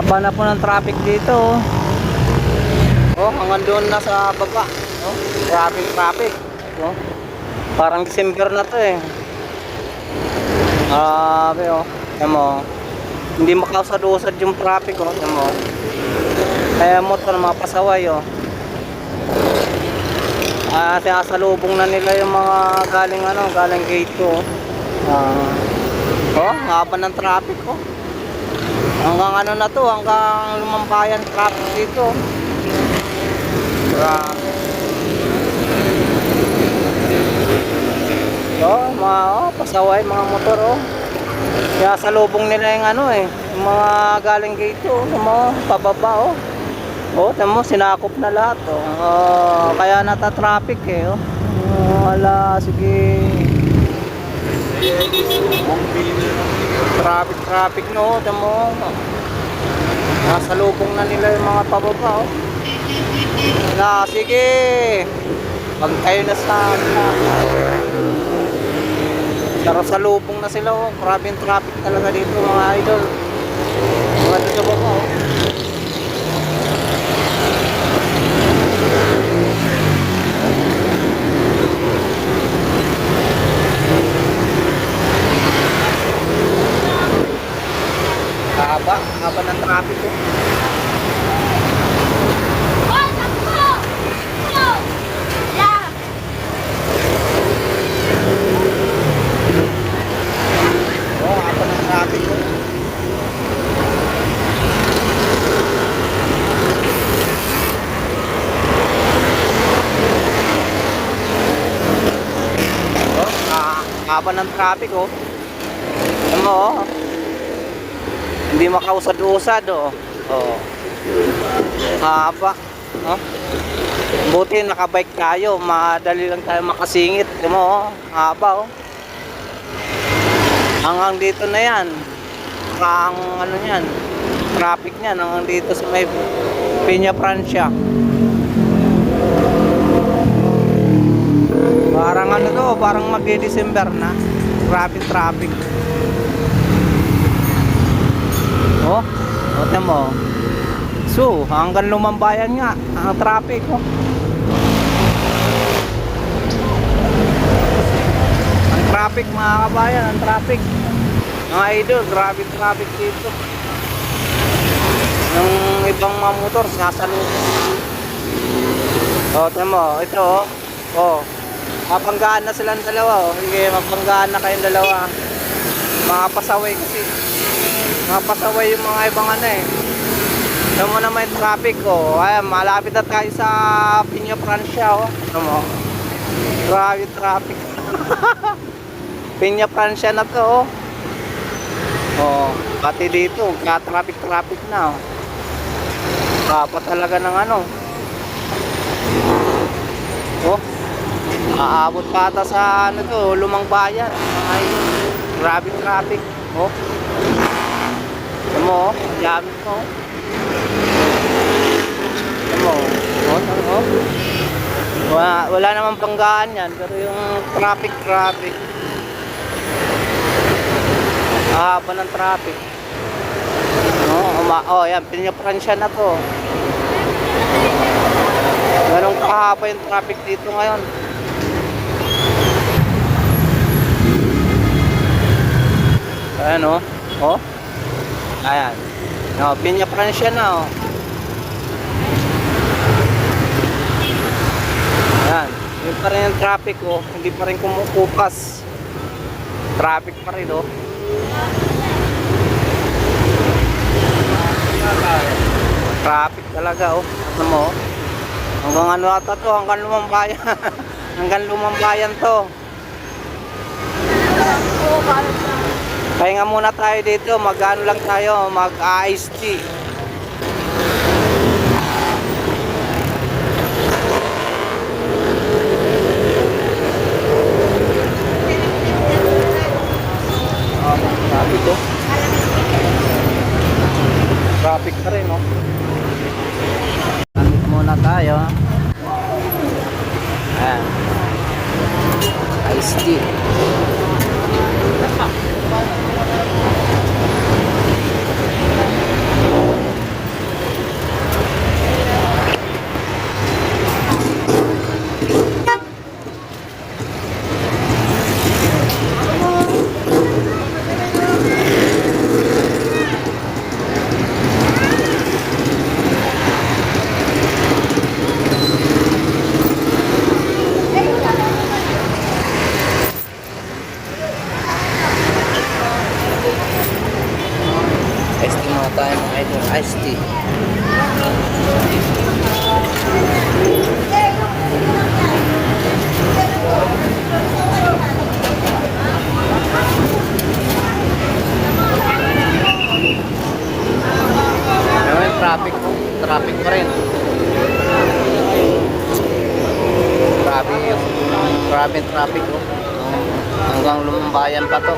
Haba na po ng traffic dito. oh. Oh, hanggang doon na sa baba. Oh, traffic, traffic. Oh. Parang December na to eh. Grabe oh. Yan mo. Hindi makausad-usad yung traffic oh. Yan mo. Kaya motor mga pasaway oh. Ah, sinasalubong na nila yung mga galing ano, galing gate oh. Ah. Oh, haba ng traffic oh. Hanggang ano na to, hanggang lumampayan traffic dito. Grabe. Oh, mga oh, pasaway mga motor oh. Kaya sa lubong nila yung ano eh, yung mga galing gate oh, mga pababa oh. Oh, tamo sinakop na lahat oh. Oh, kaya nata-traffic eh oh. Oh, wala, sige. Traffic, traffic no, tamo. Nasa lubong na nila yung mga pababa oh. Na, sige. Pag kayo na sa Pero sa lubong na sila oh. Grabe yung traffic talaga dito mga idol. Mga dito ba oh. Haba, haba ng traffic haba ng traffic oh. Ah, haba ng traffic oh. Ano oh. Hindi makausad-usad oh. Oh. Haba. Oh. Buti nakabike tayo, madali lang tayo makasingit. Ano mo oh, haba oh. Hanggang dito na yan. Ang ano yan, traffic niyan hanggang dito sa may Peña Francia. Parang ano to, parang mag-December na. Traffic, traffic. Oh, ote mo. So, hanggang lumambayan nga ang traffic oh. Ang traffic mga kabayan, ang traffic. Mga idol, grabe traffic dito. Yung ibang mga motor, sasalubong. O, mo, ito oh. Oh, mapanggaan na silang dalawa oh. Sige, mapanggaan na kayong dalawa. Mga pasaway kasi. Mga pasaway yung mga ibang ano eh. Ito mo naman yung traffic oh. Ayan, malapit na tayo sa Piña Francia oh. Ito mo. Grabe traffic. Piña Francia na to oh. Oh, pati dito, ka-traffic-traffic na oh. Kapa talaga ng ano. Oh. Aabot pa ata sa ano to, lumang bayan. Ay, grabe traffic. Oh. Mo, gamit mo. oh. Ito mo, oh, ito mo. Wala, wala namang panggaan yan, pero yung traffic, traffic. Haba ng traffic. Oh, uma, oh, yan, Pinya-Francia na to. Ganong kahaba yung traffic dito ngayon. Ayan oh. Oh. Ayan. No, Pinya Francia na oh. Ayan. Yun pa rin yung traffic oh. Hindi pa rin kumukupas. Traffic pa rin oh. Traffic talaga oh. Ano mo oh. Hanggang ano ata to, hanggang lumambayan. hanggang lumambayan to. Pahinga muna tayo dito, mag-ano lang tayo, mag-iced tea. Traffic oh. Traffic pa rin oh. Traffic muna tayo. Ayan. Iced tea. Yung mga tayo mga idol, iced tea. Traffic. Traffic pa rin. Grabe. Grabe traffic ko. Hanggang lumambayan pa to.